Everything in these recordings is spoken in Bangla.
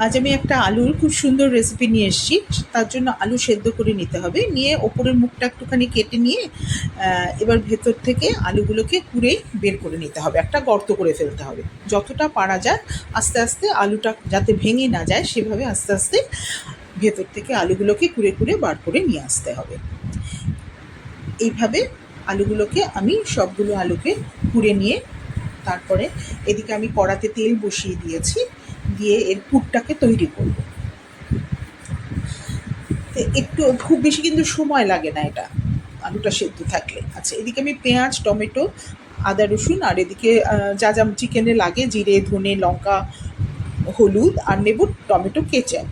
আজ আমি একটা আলুর খুব সুন্দর রেসিপি নিয়ে এসেছি। তার জন্য আলু সেদ্ধ করে নিতে হবে। নিয়ে ওপরের মুখটা একটুখানি কেটে নিয়ে এবার ভেতর থেকে আলুগুলোকে কুড়ে বের করে নিতে হবে। একটা গর্ত করে ফেলতে হবে। যতটা পারা যায়, আস্তে আস্তে আলুটা যাতে ভেঙে না যায়, সেভাবে আস্তে আস্তে ভেতর থেকে আলুগুলোকে কুড়ে কুড়ে বার করে নিয়ে আসতে হবে। এইভাবে আলুগুলোকে আমি সবগুলো আলুকে কুড়ে নিয়ে, তারপরে এদিকে আমি কড়াতে তেল বসিয়ে দিয়েছি। দিয়ে এর পুরটাকে তৈরি করব। একটু, খুব বেশি কিন্তু সময় লাগে না এটা, আলুটা সেদ্ধ থাকলে। আচ্ছা এদিকে আমি পেঁয়াজ, টমেটো, আদা, রসুন, আর এদিকে যা যা চিকেনে লাগে, জিরে, ধনে, লঙ্কা, হলুদ, আর নেব টমেটো, কেচাপ।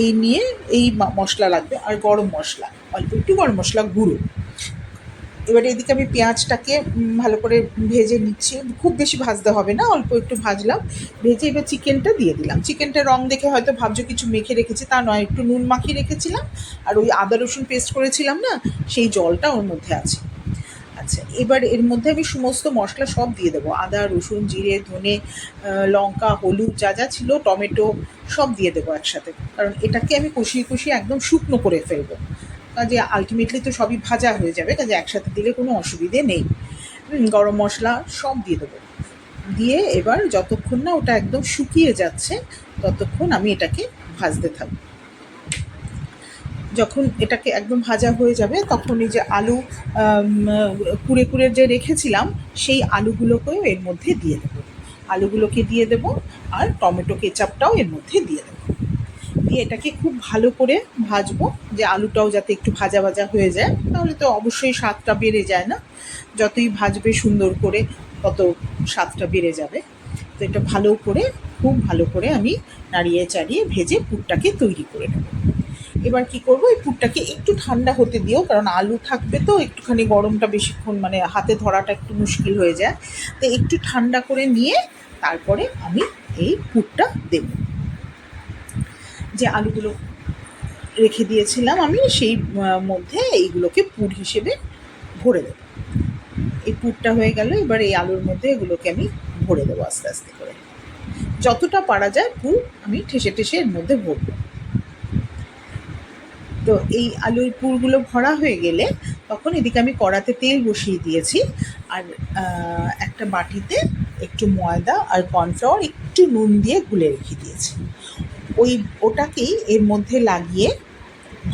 এই নিয়ে এই মশলা লাগবে, আর গরম মশলা, অল্প একটু গরম মশলা, গুঁড়ো। এবারে এদিকে আমি পেঁয়াজটাকে ভালো করে ভেজে নিচ্ছি। খুব বেশি ভাজতে হবে না, অল্প একটু ভাজলাম। ভেজে এবার চিকেনটা দিয়ে দিলাম। চিকেনটা রং দেখে হয়তো ভাবছ কিছু মেখে রেখেছি, তা নয়, একটু নুন মাখিয়ে রেখেছিলাম। আর ওই আদা রসুন পেস্ট করেছিলাম না, সেই জলটা ওর মধ্যে আছে। আচ্ছা এবার এর মধ্যে আমি সমস্ত মশলা সব দিয়ে দেবো। আদা, রসুন, জিরে, ধনে লঙ্কা, হলুদ, যা যা ছিল, টমেটো, সব দিয়ে দেবো একসাথে। কারণ এটাকে আমি কষিয়ে কষিয়ে একদম শুকনো করে ফেলব। কাজে আলটিমেটলি তো সবই ভাজা হয়ে যাবে কাজে একসাথে দিলে কোনো অসুবিধে নেই। গরম মশলা সব দিয়ে দেবো। দিয়ে এবার যতক্ষণ না ওটা একদম শুকিয়ে যাচ্ছে, ততক্ষণ আমি এটাকে ভাজতে থাকব। যখন এটাকে একদম ভাজা হয়ে যাবে, তখন এই যে আলু কুড়ে কুড়ে যে রেখেছিলাম, সেই আলুগুলোকেও এর মধ্যে দিয়ে দেবো। আলুগুলোকে দিয়ে দেবো আর টমেটো কেচাপটাও এর মধ্যে দিয়ে দেবো। দিয়ে এটাকে খুব ভালো করে ভাজবো, যে আলুটাও যাতে একটু ভাজা ভাজা হয়ে যায়, তাহলে তো অবশ্যই স্বাদটা বেড়ে যায় না। যতই ভাজবে সুন্দর করে, তত স্বাদটা বেড়ে যাবে। তো এটা ভালো করে, খুব ভালো করে আমি নাড়িয়ে চাড়িয়ে ভেজে পুরটাকে তৈরি করে নেব। এবার কি করব, এই পুরটাকে একটু ঠান্ডা হতে দিও, কারণ আলু থাকবে তো, একটুখানি গরমটা বেশিক্ষণ মানে হাতে ধরাটা একটু মুশকিল হয়ে যায়। তো একটু ঠান্ডা করে নিয়ে, তারপরে আমি এই পুরটা দেব। যে আলুগুলো রেখে দিয়েছিলাম, আমি সেই মধ্যে এইগুলোকে পুর হিসেবে ভরে দেবো। এই পুরটা হয়ে গেল, এবার এই আলুর মধ্যে এগুলোকে আমি ভরে দেবো আস্তে আস্তে করে। যতটা পারা যায় পুর আমি ঠেসে ঠেসে এর মধ্যে ভরবো। তো এই আলুর পুরগুলো ভরা হয়ে গেলে তখন এদিকে আমি কড়াতে তেল বসিয়ে দিয়েছি, আর একটা বাটিতে একটু ময়দা আর কর্নফ্লাওয়ার একটু নুন দিয়ে গুলে রেখে দিয়েছি। ওই ওটাকেই এর মধ্যে লাগিয়ে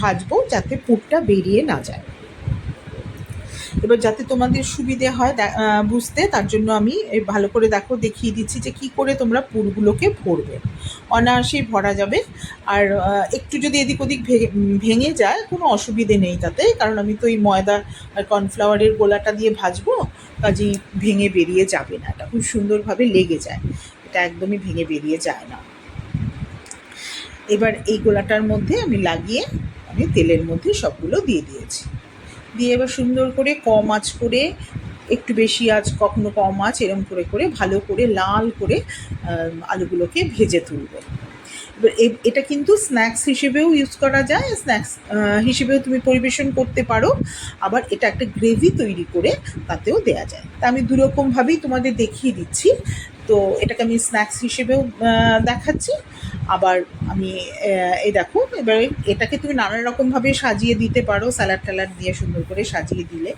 ভাজবো যাতে পুরটা বেরিয়ে না যায়। এবার যাতে তোমাদের সুবিধে হয় বুঝতে, তার জন্য আমি ভালো করে দেখো, দেখিয়ে দিচ্ছি যে কি করে তোমরা পুরগুলোকে ভরবে। অনায়াসেই ভরা যাবে। আর একটু যদি এদিক ওদিক ভেঙে যায়, কোনো অসুবিধে নেই তাতে। কারণ আমি তো এই ময়দা আর কর্নফ্লাওয়ারের গোলাটা দিয়ে ভাজবো, কাজেই ভেঙে বেরিয়ে যাবে না। এটা খুব সুন্দরভাবে লেগে যায়। এটা একদমই ভেঙে বেরিয়ে যায় না। এবার এই গোলাটার মধ্যে আমি লাগিয়ে আমি তেলের মধ্যে সবগুলো দিয়ে দিয়েছি। দিয়ে এবার সুন্দর করে কম আঁচ করে, একটু বেশি আঁচ, কখনো কম আঁচ, এরম করে করে ভালো করে লাল করে আলুগুলোকে ভেজে তুলবে। এটা কিন্তু স্ন্যাক্স হিসেবেও ইউজ করা যায় স্ন্যাক্স হিসেবেও তুমি পরিবেশন করতে পারো। আবার এটা একটা গ্রেভি তৈরি করে তাতেও দেয়া যায়। তা আমি দুরকমভাবেই তোমাদের দেখিয়ে দিচ্ছি। তো এটাকে আমি স্ন্যাক্স হিসেবেও দেখাচ্ছি। আবার আমি এই দেখো, এবার এটাকে তুমি নানান রকমভাবে সাজিয়ে দিতে পারো। স্যালাড ট্যালাড দিয়ে সুন্দর করে সাজিয়ে দিলে।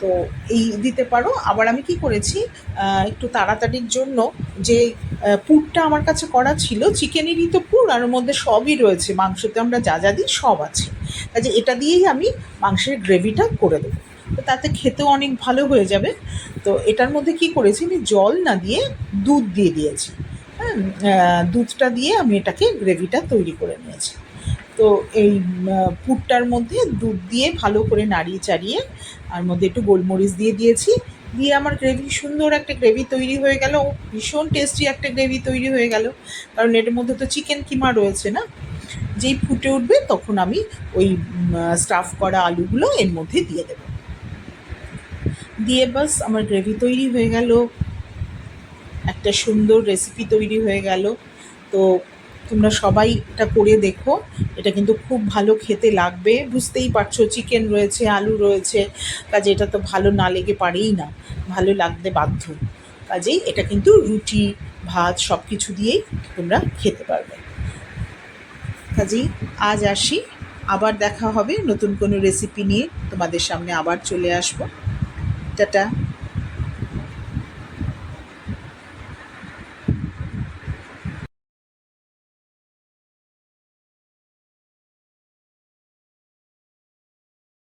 তো এই দিতে পারো। আবার আমি কি করেছি একটু তাড়াতাড়ির জন্য যে পুরটা আমার কাছে করা ছিল, চিকেনেরই তো পুর, আর মধ্যে সবই রয়েছে। মাংসতে আমরা যা যা দিই সব আছে। কাজে এটা দিয়েই আমি মাংসের গ্রেভিটা করে দেবো। তো তাতে খেতেও অনেক ভালো হয়ে যাবে। তো এটার মধ্যে কি করেছি, আমি জল না দিয়ে দুধ দিয়ে দিয়েছি। হ্যাঁ দুধটা দিয়ে আমি এটাকে গ্রেভিটা তৈরি করে নিয়েছি। তো এই পুরটার মধ্যে দুধ দিয়ে ভালো করে নাড়িয়ে চাড়িয়ে, আর মধ্যে একটু গোলমরিচ দিয়ে দিয়েছি। দিয়ে আমার গ্রেভি সুন্দর একটা গ্রেভি তৈরি হয়ে গেল। ভীষণ টেস্টি একটা গ্রেভি তৈরি হয়ে গেল। কারণ এটার মধ্যে তো চিকেন কিমা রয়েছে না? যেই ফুটে উঠবে তখন আমি ওই স্টাফ করা আলুগুলো এর মধ্যে দিয়ে দেবো। দিয়ে বাস আমার গ্রেভি তৈরি হয়ে গেল। একটা সুন্দর রেসিপি তৈরি হয়ে গেল। তো তোমরা সবাই এটা করে দেখো। এটা কিন্তু খুব ভালো খেতে লাগবে। বুঝতেই পারছ চিকেন রয়েছে, আলু রয়েছে, কাজে এটা তো ভালো না লেগে পারেই না। ভালো লাগতে বাধ্য। কাজেই এটা কিন্তু রুটি, ভাত সব কিছু দিয়েই তোমরা খেতে পারবে। কাজেই আজ আসি। আবার দেখা হবে নতুন কোনো রেসিপি নিয়ে। তোমাদের সামনে আবার চলে আসব। টাটা।